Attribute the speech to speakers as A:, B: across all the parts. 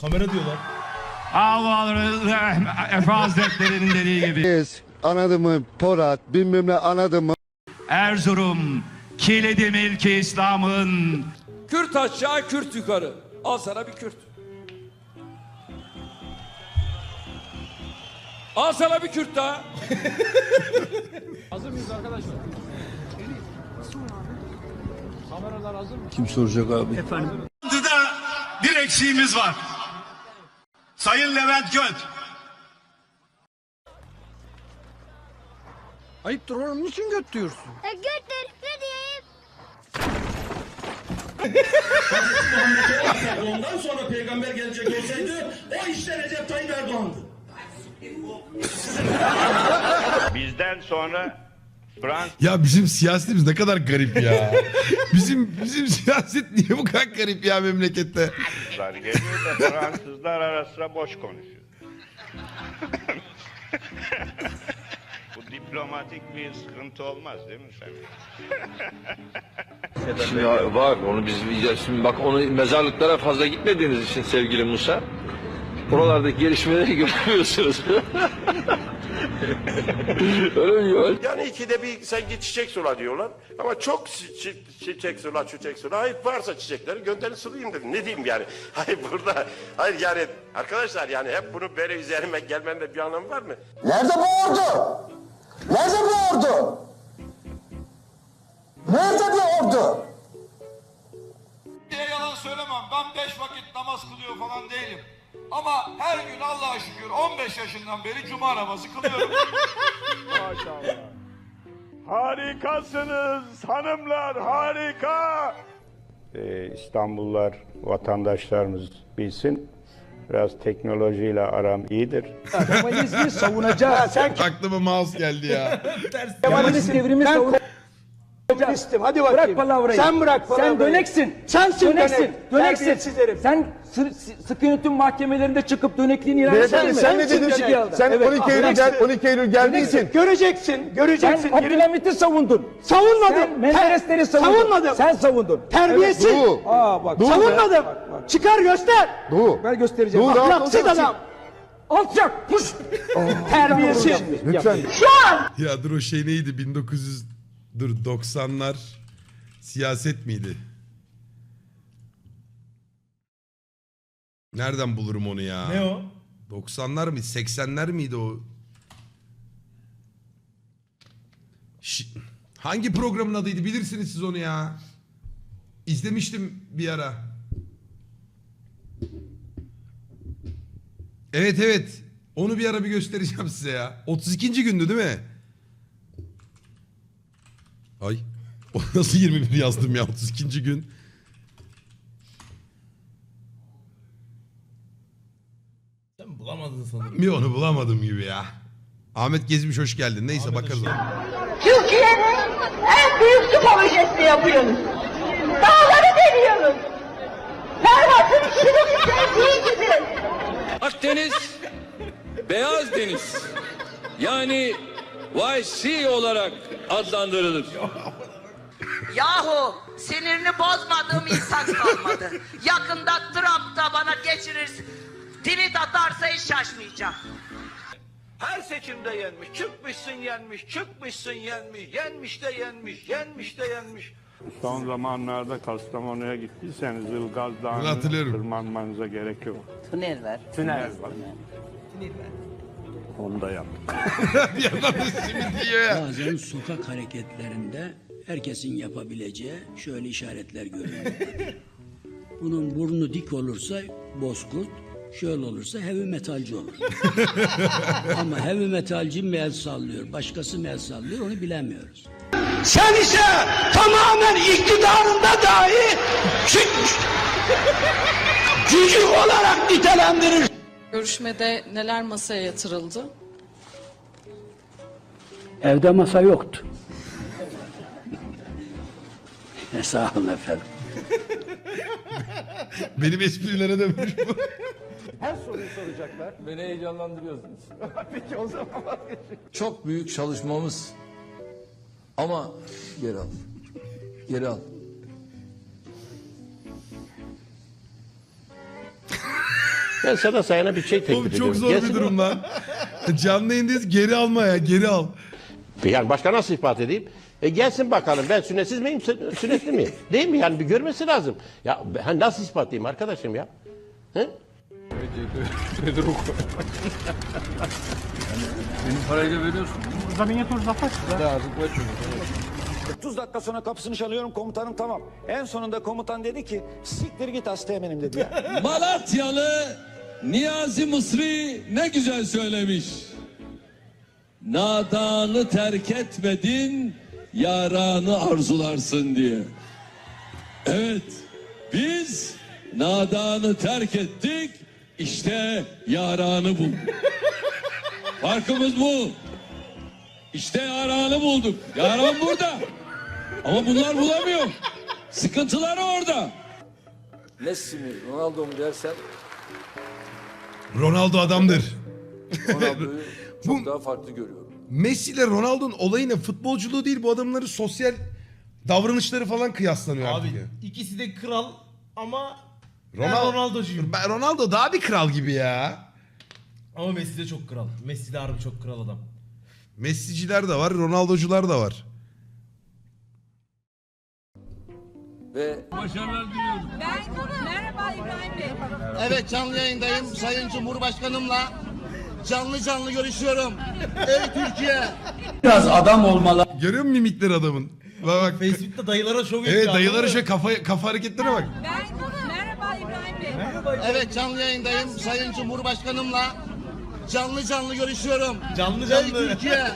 A: Kamera diyorlar.
B: Allah Efe Hazretleri'nin dediği gibi.
C: Biz anladın mı Porat bilmem ne anladın mı
B: Erzurum kilidi milki İslam'ın
D: Kürt aşağı, Kürt yukarı. Al sana bir Kürt. Al sana bir Kürt daha.
B: Altıda bir eksiğimiz var. Sayın Levent Göt.
E: Ayıptır oğlum niçin göt diyorsun?
F: E götür ne diyeyim?
A: Ondan sonra peygamber gelecek olsaydı o işte Recep Tayyip Erdoğan'dı.
G: Bizden sonra
H: Ya bizim siyasetimiz ne kadar garip ya. bizim bizim siyaset niye bu kadar garip ya memlekette?
G: geliyor da Fransızlar ara sıra boş konuşuyor. Bu diplomatik bir sıkıntı olmaz değil mi sen?
I: Şimdi var onu biz şimdi bak onu mezarlıklara fazla gitmediğiniz için sevgili Musa. Oralardaki gelişmeleri görmüyorsunuz. Öyle mi Yuval?
J: Yani ikide bir sen git çiçek sula diyorlar. Ama çok çi- çi- çiçek sula, çiçek sula. Hayır varsa çiçekleri gönderin sulayayım dedim. Ne diyeyim yani? Hayır burada, hayır yani arkadaşlar yani hep bunu böyle üzerime gelmende bir anlamı var mı?
E: Nerede bu ordu? Nerede bu ordu? Nerede bu ordu?
D: diye yalan söylemem. Ben beş vakit namaz kılıyor falan değilim. Ama her gün Allah'a şükür 15 yaşından beri cuma namazı kılıyorum.
G: Maşallah. Harikasınız hanımlar harika. Ee, İstanbullular vatandaşlarımız bilsin. Biraz teknolojiyle aram iyidir.
E: Kemalizmi savunacağız. sen
H: Aklıma mouse geldi ya.
E: Kemalist devrimi savunacaksın. Komünistim. Hadi bakayım. Bırak palavrayı. Sen bırak palavrayı. Sen döneksin. Sensin döneksin. Döneksin. Sen sı- sı- sıkı yönetim mahkemelerinde çıkıp dönekliğini ilan etmedin mi? Sen ne dedin? Sen 12 Eylül, gel, 12 Eylül geldiysin. Göreceksin. Göreceksin. Sen Abdülhamit'i savundun. Savunmadım. Sen Menderesleri savundun. Savunmadım. Sen savundun. Terbiyesiz. Evet, Aa bak. Savunmadım. Çıkar göster. Doğu. Ben göstereceğim. Doğu. Ahlaksız adam. Alçak. Puş. Terbiyesiz. Lütfen. Şu an
H: Ya dur o şey neydi 1900 dur 90'lar siyaset miydi? Nereden bulurum onu ya?
A: Ne o?
H: 90'lar mı 80'ler miydi o? Şi- Hangi programın adıydı bilirsiniz siz onu ya. İzlemiştim bir ara. Evet evet. Onu bir ara bir göstereceğim size ya. 32. gündü değil mi? Ay. O nasıl 21 yazdım ya 32. gün.
A: Sen bulamadın sanırım.
H: Bir onu bulamadım gibi ya. Ahmet Gezmiş hoş geldin. Neyse bakarız. ona.
F: Türkiye'nin en büyük su projesini yapıyoruz. Dağları deliyoruz. Ferhat'ın işini sevdiği gibi.
D: Akdeniz, Beyaz Deniz. Yani YC olarak adlandırılır.
F: Yahu sinirini bozmadığım insan kalmadı. Yakında Trump da bana geçirir. Tweet atarsa hiç şaşmayacağım.
I: Her seçimde yenmiş. Çıkmışsın yenmiş, çıkmışsın yenmiş, yenmiş de yenmiş, yenmiş de yenmiş.
G: Son zamanlarda Kastamonu'ya gittiyseniz Ilgaz Dağı'nı
H: hatırlıyorum.
G: tırmanmanıza gerek yok.
F: Tünel var.
G: Tünel var. Onu da yaptık.
K: Bazen sokak hareketlerinde herkesin yapabileceği şöyle işaretler görülüyor. Bunun burnu dik olursa bozkurt, şöyle olursa heavy metalci olur. Ama heavy metalci mi el sallıyor, başkası mı el sallıyor onu bilemiyoruz.
E: Sen ise tamamen iktidarında dahi cü- cücük olarak nitelendirir.
F: Görüşmede neler masaya yatırıldı?
K: Evde masa yoktu. E, sağ olun efendim.
H: Benim esprilere dönmüş bu.
D: Beni heyecanlandırıyorsunuz.
E: Çok büyük çalışmamız. Ama geri al. Geri al.
J: Ben sana sayana bir şey teklif
H: Oğlum
J: ediyorum.
H: çok zor
J: Gelsin
H: bir durum lan. Canlı yayındayız geri alma ya geri al.
J: Yani başka nasıl ispat edeyim? E gelsin bakalım ben sünnetsiz miyim, sü- sünnetli miyim? Değil mi? Yani bir görmesi lazım. Ya ben nasıl ispatlayayım arkadaşım ya? He?
L: 30 dakika sonra kapısını çalıyorum komutanım tamam. En sonunda komutan dedi ki siktir git hasta eminim dedi ya.
D: Malatyalı Niyazi Mısri ne güzel söylemiş. Nadanı terk etmedin, yaranı arzularsın diye. Evet, biz nadanı terk ettik, işte yaranı bulduk. Farkımız bu. İşte yaranı bulduk. Yaran burada. Ama bunlar bulamıyor. Sıkıntıları orada. Messi mi, Ronaldo mu dersen
H: Ronaldo adamdır.
D: Ronaldo'yu çok
H: Bu-
D: daha farklı görüyorum.
H: Messi ile Ronaldo'nun olayı ne? Futbolculuğu değil bu adamların sosyal davranışları falan kıyaslanıyor
B: Abi
H: artık. ya.
B: ikisi de kral ama ben
H: Ronaldo,
B: Ronaldo'cuyum.
H: Ben Ronaldo daha bir kral gibi ya.
B: Ama Messi de çok kral. Messi de harbi çok kral adam.
H: Messi'ciler de var, Ronaldo'cular da var.
D: Ve başarılar diliyorum.
F: Merhaba İbrahim Bey.
M: Evet canlı yayındayım. Sayın Cumhurbaşkanımla canlı canlı görüşüyorum. Ey Türkiye!
K: Biraz adam olmalı.
H: Görüyor musun mimikleri adamın? Bak bak.
B: Facebook'ta dayılara şov yapıyor.
H: Evet
B: mı?
H: şöyle kafa, kafa hareketlerine bak.
F: Merhaba İbrahim Bey.
M: Evet canlı yayındayım. Sayın Cumhurbaşkanımla canlı canlı görüşüyorum.
B: Canlı
M: Ey
B: canlı.
M: Türkiye!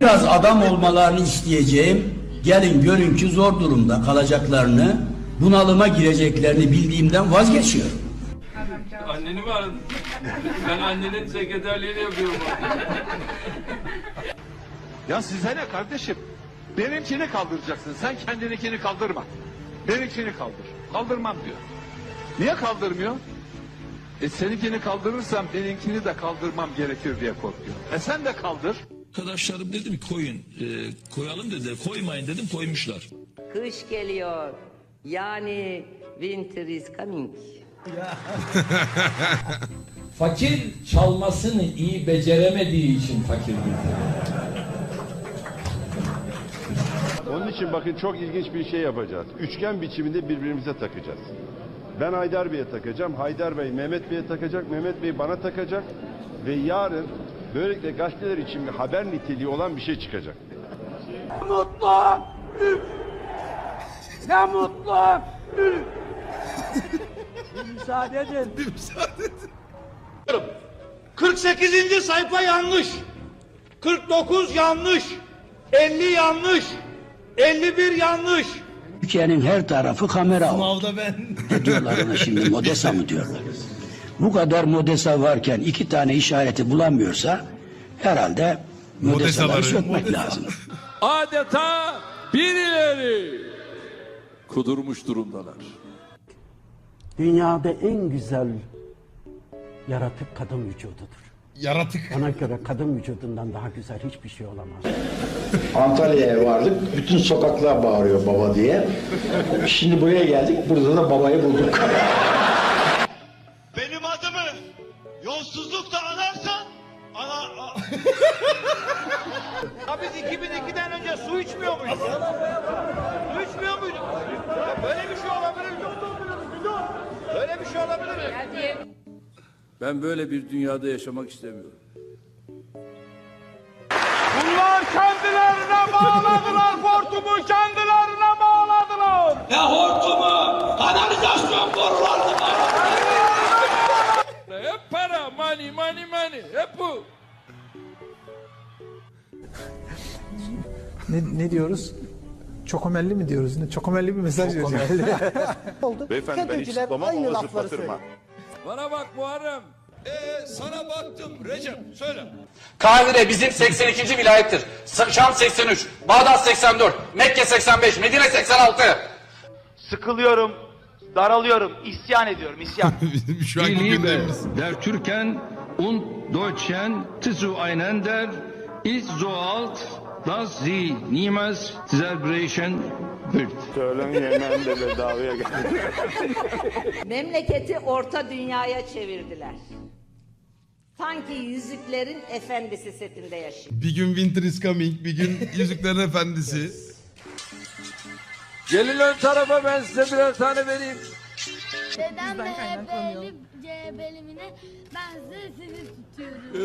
K: Biraz adam olmalarını isteyeceğim. Gelin görün ki zor durumda kalacaklarını, bunalıma gireceklerini bildiğimden vazgeçiyorum.
D: Anneni mi aradın? ben annenin sekreterliğini yapıyorum.
N: Ya size ne kardeşim? Benimkini kaldıracaksın. Sen kendininkini kaldırma. Benimkini kaldır. Kaldırmam diyor. Niye kaldırmıyor? E seninkini kaldırırsam benimkini de kaldırmam gerekir diye korkuyor. E sen de kaldır.
D: Arkadaşlarım dedim koyun. E, koyalım dediler. Koymayın dedim koymuşlar.
F: Kış geliyor. Yani winter is coming.
D: Fakir çalmasını iyi beceremediği için fakir
J: Onun için bakın çok ilginç bir şey yapacağız. Üçgen biçiminde birbirimize takacağız. Ben Haydar Bey'e takacağım. Haydar Bey Mehmet Bey'e takacak. Mehmet Bey bana takacak. Ve yarın böylelikle gazeteler için bir haber niteliği olan bir şey çıkacak.
L: mutlu. Ne mutlu. Müsaade edin.
B: 48. sayfa yanlış. 49 yanlış. 50 yanlış. 51 yanlış.
K: Türkiye'nin her tarafı kamera.
B: Sınavda ben.
K: Ne diyorlar ona şimdi modesa mı diyorlar? Bu kadar modesa varken iki tane işareti bulamıyorsa herhalde modesaları sökmek lazım.
D: Adeta birileri kudurmuş durumdalar.
L: Dünyada en güzel yaratık kadın vücududur.
H: Yaratık.
L: Bana göre kadın vücudundan daha güzel hiçbir şey olamaz.
K: Antalya'ya vardık. Bütün sokaklar bağırıyor baba diye. Şimdi buraya geldik. Burada da babayı bulduk.
B: Ya biz 2002'den önce su içmiyor muyduk? Su içmiyor muyduk? Ya böyle bir şey olabilir mi? Böyle bir şey olabilir mi?
D: Ben böyle bir dünyada yaşamak istemiyorum.
B: Bunlar kendilerine bağladılar hortumu kendilerine bağladılar.
D: Ne hortumu? Kanalizasyon borularını Hep para, money, money, money. Hep bu.
L: Ne, ne diyoruz? Çokomelli mi diyoruz? Ne? Çokomelli bir mesaj veriyor.
J: Beyefendi ben hiç zıplamam ama zıplatırım ha.
D: Bana bak Muharrem. Ee, sana baktım Recep. Söyle.
L: Kahire bizim 82. vilayettir. Şam 83, Bağdat 84, Mekke 85, Medine 86.
N: Sıkılıyorum, daralıyorum, isyan ediyorum, isyan.
H: Bizim şu anki gündemimiz.
D: Der Türken und Deutschen zu einen der ist so alt dass Sie niemals celebration wird.
G: Söylen yemen de bedavaya geldi.
F: Memleketi orta dünyaya çevirdiler. Sanki yüzüklerin efendisi setinde yaşıyor.
H: Bir gün Winter is coming, bir gün Yüzüklerin Efendisi.
D: Gelin ön tarafa ben size birer tane vereyim.
O: Dedem MHP'li CHP'limine ben size sizi tutuyorum.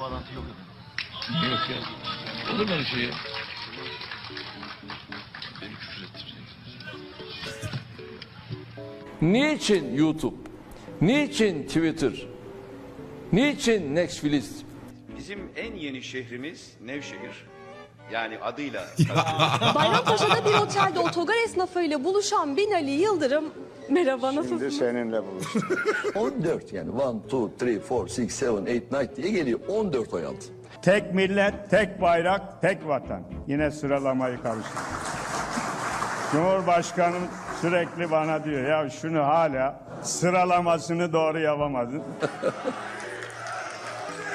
D: Yok ya. Olur mu öyle şey ya? Beni küfür ettirecek. Niçin YouTube? Niçin Twitter? Niçin Netflix?
P: Bizim en yeni şehrimiz Nevşehir. Yani adıyla
O: Bayrampaşa'da bir otelde otogar esnafıyla buluşan Binali Yıldırım Merhaba
G: Şimdi seninle buluştum.
D: 14 yani 1, 2, 3, 4, 6, 7, 8, 9 diye geliyor. 14 oy aldı.
G: Tek millet, tek bayrak, tek vatan. Yine sıralamayı karıştırdım. Cumhurbaşkanım sürekli bana diyor ya şunu hala sıralamasını doğru yapamadın.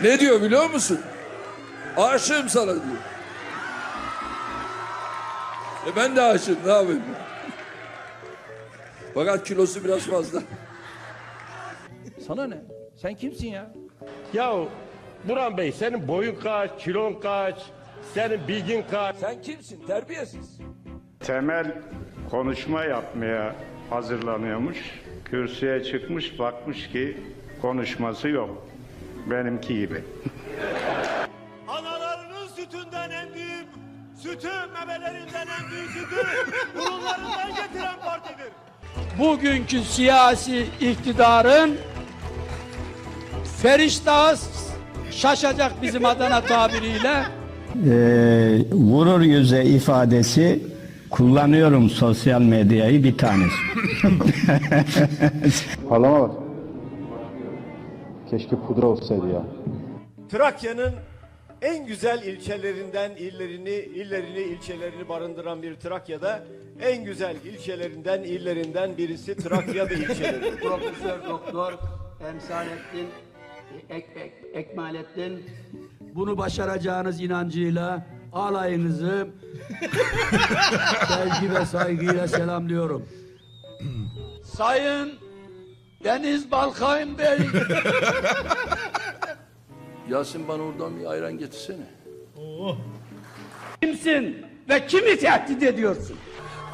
D: Ne diyor biliyor musun? Aşığım sana diyor. E ben de aşığım ne yapayım? Fakat kilosu biraz fazla. Sana ne? Sen kimsin ya?
J: Ya Burhan Bey senin boyun kaç, kilon kaç, senin bilgin kaç?
D: Sen kimsin? Terbiyesiz.
G: Temel konuşma yapmaya hazırlanıyormuş. Kürsüye çıkmış bakmış ki konuşması yok. Benimki gibi.
B: Analarının sütünden en büyük, sütü memelerinden en büyük sütü burunlarından getiren partidir.
L: Bugünkü siyasi iktidarın feriştahı şaşacak bizim Adana tabiriyle.
K: vurur yüze ifadesi kullanıyorum sosyal medyayı bir tanesi.
J: Halama bak. Keşke pudra olsaydı ya.
B: Trakya'nın en güzel ilçelerinden illerini, illerini, ilçelerini barındıran bir Trakya'da en güzel ilçelerinden, illerinden birisi Trakya'da ilçeleri.
K: Profesör Doktor Emsalettin Ek, Ek, Ekmalettin bunu başaracağınız inancıyla alayınızı sevgi ve saygıyla selamlıyorum. Sayın Deniz Balkayın Bey.
D: Yasin bana oradan bir ayran getirsene.
L: Kimsin ve kimi tehdit ediyorsun?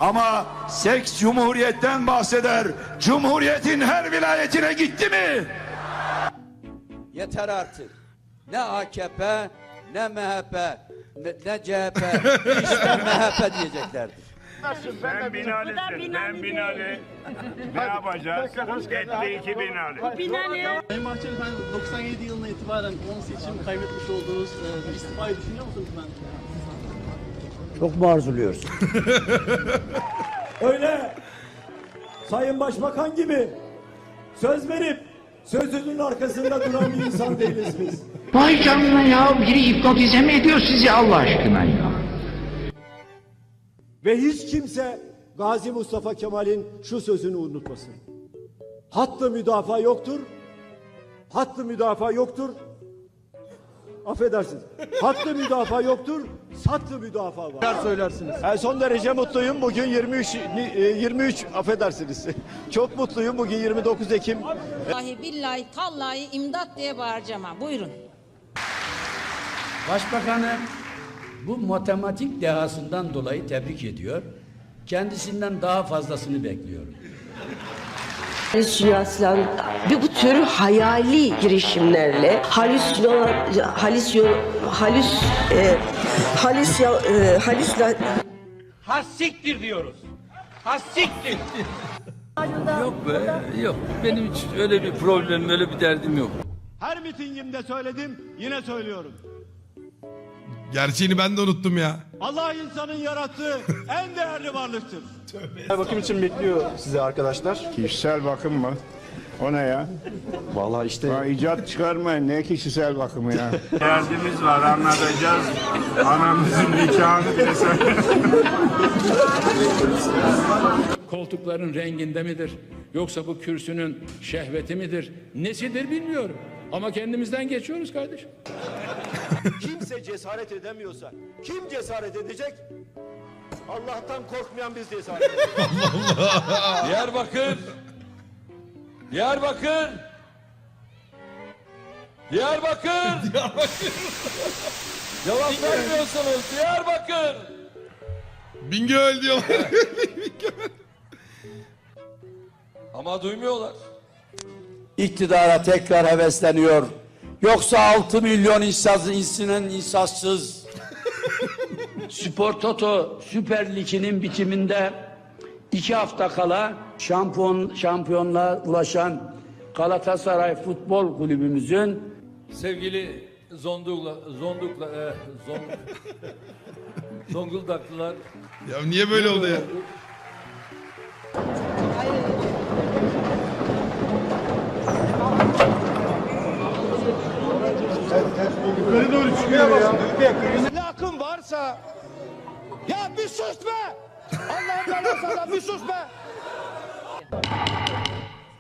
N: Ama seks cumhuriyetten bahseder. Cumhuriyetin her vilayetine gitti mi?
K: Yeter artık. Ne AKP, ne MHP, ne, ne CHP, işte MHP diyeceklerdi.
G: Ben Binali'sin, ben Binali. Ne yapacağız? Etti iki Binali.
O: Sayın Bahçeli efendim 97 yılına itibaren 10 seçim kaybetmiş olduğunuz e, istifayı düşünüyor musunuz efendim?
K: Çok mu arzuluyorsun?
L: Öyle Sayın Başbakan gibi söz verip sözünün arkasında duran bir insan değiliz biz.
K: Vay canına ya biri hipnotize mi ediyor sizi Allah aşkına ya?
B: Ve hiç kimse Gazi Mustafa Kemal'in şu sözünü unutmasın. Hattı müdafaa yoktur. Hattı müdafaa yoktur. Affedersiniz. Hattı müdafaa yoktur. Sattı müdafaa var. söylersiniz. son derece mutluyum. Bugün 23 ni- e, 23 affedersiniz. Çok mutluyum. Bugün 29 Ekim.
F: Vallahi billahi tallahi imdat diye bağıracağım ha. Buyurun.
K: Başbakanı bu matematik dehasından dolayı tebrik ediyor. Kendisinden daha fazlasını bekliyorum.
F: Halüsinasyon ve bu tür hayali girişimlerle halüsino halüsyon halüs e, halüs e, halüsla
L: Hassiktir diyoruz. Hassiktir.
D: Yok be yok. Benim hiç öyle bir problemim öyle bir derdim yok.
B: Her mitingimde söyledim. Yine söylüyorum.
H: Gerçeğini ben de unuttum ya.
B: Allah insanın yarattığı en değerli varlıktır.
J: Bakım için bekliyor size arkadaşlar. Kişisel bakım mı? O ne ya?
P: Vallahi işte
J: Ya icat çıkarmayın. Ne kişisel bakımı ya? Derdimiz var anlatacağız. Anamızın nikahını bile
K: Koltukların renginde midir? Yoksa bu kürsünün şehveti midir? Nesidir bilmiyorum. Ama kendimizden geçiyoruz kardeşim.
B: Kimse cesaret edemiyorsa kim cesaret edecek? Allah'tan korkmayan biz cesaret edeceğiz.
D: Diyarbakır. Diyarbakır. Diyarbakır.
H: Diyarbakır.
D: Cevap vermiyorsunuz. Diyarbakır.
H: Bingöl diyorlar.
D: Ama duymuyorlar.
L: İktidara tekrar hevesleniyor. Yoksa 6 milyon insaz, insinin insansız. Spor Toto Süper Lig'inin bitiminde iki hafta kala şampiyon şampiyonluğa ulaşan Galatasaray Futbol Kulübümüzün
D: Sevgili Zondukla, Zondukla, e, Zon, Zonguldaklılar.
H: ya niye böyle oldu ya?
Q: Lakın varsa ya bir sus be! Allah'ın belası bir sus be!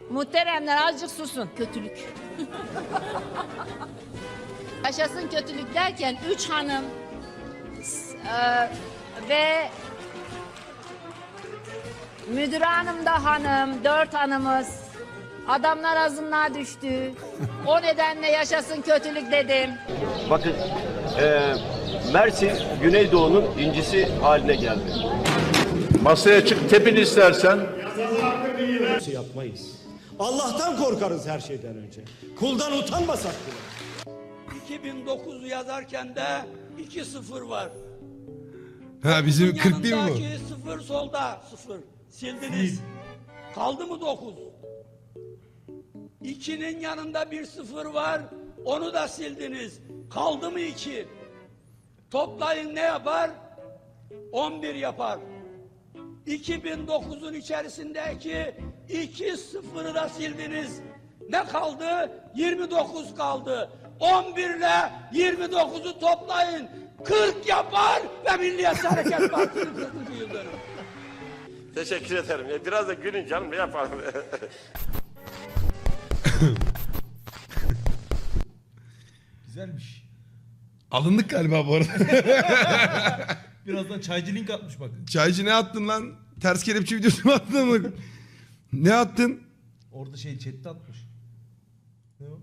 R: Muhteremler azıcık susun. Kötülük. Yaşasın kötülük derken üç hanım e, ve müdür hanım da hanım, dört hanımız. Adamlar azınlığa düştü. O nedenle yaşasın kötülük dedim.
B: Bakın eee, Mersin Güneydoğu'nun incisi haline geldi.
S: Masaya çık tepin istersen.
B: yapmayız. Allah'tan korkarız her şeyden önce. Kuldan utanmasak bile.
L: 2009 yazarken de 2-0 var.
H: Ha bizim 40 değil mi bu?
L: Yanındaki 0 solda 0. Sildiniz. Kaldı mı 9? 2'nin yanında bir 0 var. Onu da sildiniz. Kaldı mı 2? Toplayın ne yapar? 11 yapar. 2009'un içerisindeki 2 sıfırı da sildiniz. Ne kaldı? 29 kaldı. 11 ile 29'u toplayın. 40 yapar ve Milliyetçi Hareket Partisi'nin 40. yıl dönümü.
J: Teşekkür ederim. Ya biraz da gülün canım ne yapalım.
A: Güzelmiş.
H: Alındık galiba bu arada.
A: Birazdan çaycı link atmış bak.
H: Çaycı ne attın lan? Ters kelepçe videosu mu attın mı? Ne attın?
A: Orada şey chatte atmış. Ne o?